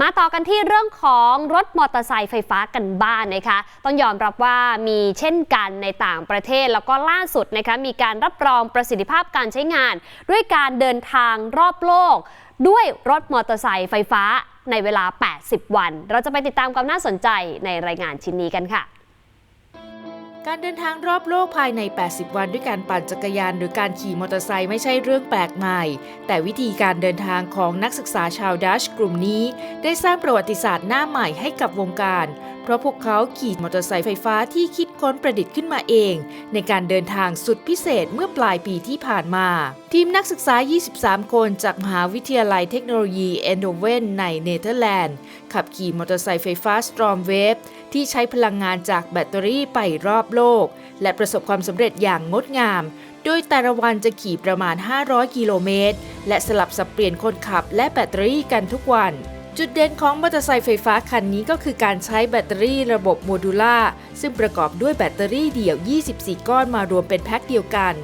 มาต่อกันที่เรื่องของรถมอเตอร์ไซค์ไฟฟ้ากันบ้านนะคะ ต้องยอมรับว่ามีเช่นกันในต่างประเทศแล้วก็ล่าสุดนะคะมีการรับรองประสิทธิภาพการใช้งาน ด้วยการเดินทางรอบโลก ด้วยรถมอเตอร์ไซค์ไฟฟ้าในเวลา 80 วัน เราจะไปติดตามความน่าสนใจในรายงานชิ้นนี้กันค่ะ การเดินทางรอบโลกภายใน 80 วันด้วยการปั่นจักรยาน หรือการขี่มอเตอร์ไซค์ไม่ใช่เรื่องแปลกใหม่ แต่วิธีการเดินทางของนักศึกษาชาวดัชกลุ่มนี้ ได้สร้างประวัติศาสตร์หน้าใหม่ให้กับวงการ ราะพวกเขาขี่มอเตอร์ไซค์ไฟฟ้าที่คิดค้นประดิษฐ์ขึ้นมาเอง ในการเดินทางสุดพิเศษเมื่อปลายปีที่ผ่านมา ทีมนักศึกษา 23 คนจากมหาวิทยาลัยเทคโนโลยีเอนโดเวนในเนเธอร์แลนด์ ขับขี่มอเตอร์ไซค์ไฟฟ้า Storm Wave ที่ใช้พลังงานจากแบตเตอรี่ไปรอบโลก และประสบความสำเร็จอย่างงดงาม โดยแต่ละวันจะขี่ประมาณ 500 กิโลเมตร และสลับสับเปลี่ยนคนขับและแบตเตอรี่กันทุกวัน จุดเด่นของมอเตอร์ไซค์ไฟฟ้าคันนี้ก็คือการใช้แบตเตอรี่ระบบโมดูล่าซึ่งประกอบด้วยแบตเตอรี่เดี่ยว 24 ก้อนมารวมเป็นแพ็คเดียวกัน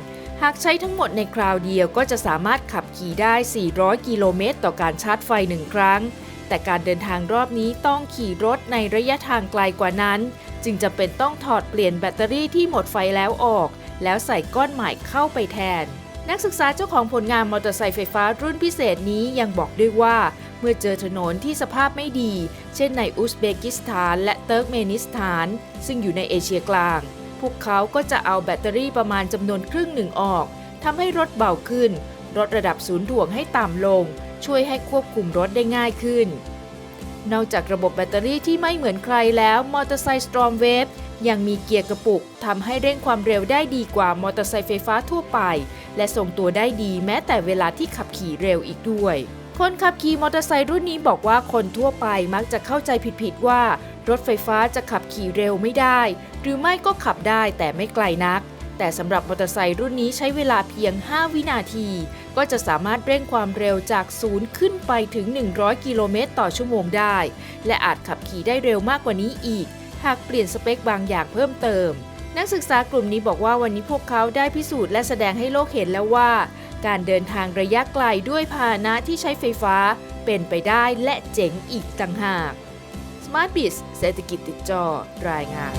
หากใช้ทั้งหมดในคราวเดียวก็จะสามารถขับขี่ได้ 400 กิโลเมตรต่อการชาร์จไฟหนึ่งครั้ง แต่การเดินทางรอบนี้ต้องขี่รถในระยะทางไกลกว่านั้น จึงจำเป็นต้องถอดเปลี่ยนแบตเตอรี่ที่หมดไฟแล้วออก แล้วใส่ก้อนใหม่เข้าไปแทน นักศึกษาเจ้าของผลงานมอเตอร์ไซค์ไฟฟ้ารุ่นพิเศษนี้ยังบอกด้วยว่า เมื่อเจอถนนที่สภาพไม่ดี เช่นในอุซเบกิสถานและเติร์กเมนิสถาน ซึ่งอยู่ในเอเชียกลาง พวกเขาก็จะเอาแบตเตอรี่ประมาณจำนวนครึ่งหนึ่งออกทำให้รถเบาขึ้นลดระดับศูนย์ถ่วงให้ต่ำลง ช่วยให้ควบคุมรถได้ง่ายขึ้น นอกจากระบบแบตเตอรี่ที่ไม่เหมือนใครแล้วมอเตอร์ไซค์ Storm Wave ยังมีเกียร์กระปุกทำให้เร่งความเร็วได้ดีกว่ามอเตอร์ไซค์ไฟฟ้าทั่วไป และทรงตัวได้ดีแม้แต่เวลาที่ขับขี่เร็วอีกด้วย คนขับขี่มอเตอร์ไซค์รุ่นนี้บอกว่าคนทั่วไปมักจะเข้าใจผิดๆว่า รถไฟฟ้าจะขับขี่เร็วไม่ได้ หรือไม่ก็ขับได้แต่ไม่ไกลนัก แต่สำหรับมอเตอร์ไซค์รุ่นนี้ใช้เวลาเพียง 5 วินาที ก็จะสามารถเร่งความเร็วจากศูนย์ขึ้นไปถึง 100 กิโลเมตรต่อชั่วโมงได้ และอาจขับขี่ได้เร็วมากกว่านี้อีก หากเปลี่ยนสเปคบางอย่างเพิ่มเติม นักศึกษากลุ่มนี้บอกว่าวันนี้พวกเขาได้พิสูจน์และแสดงให้โลกเห็นแล้วว่า การเดินทางระยะไกลด้วยพาหนะที่ใช้ไฟฟ้าเป็นไปได้และเจ๋งอีกต่างหาก Smart Biz เศรษฐกิจติดจอรายงาน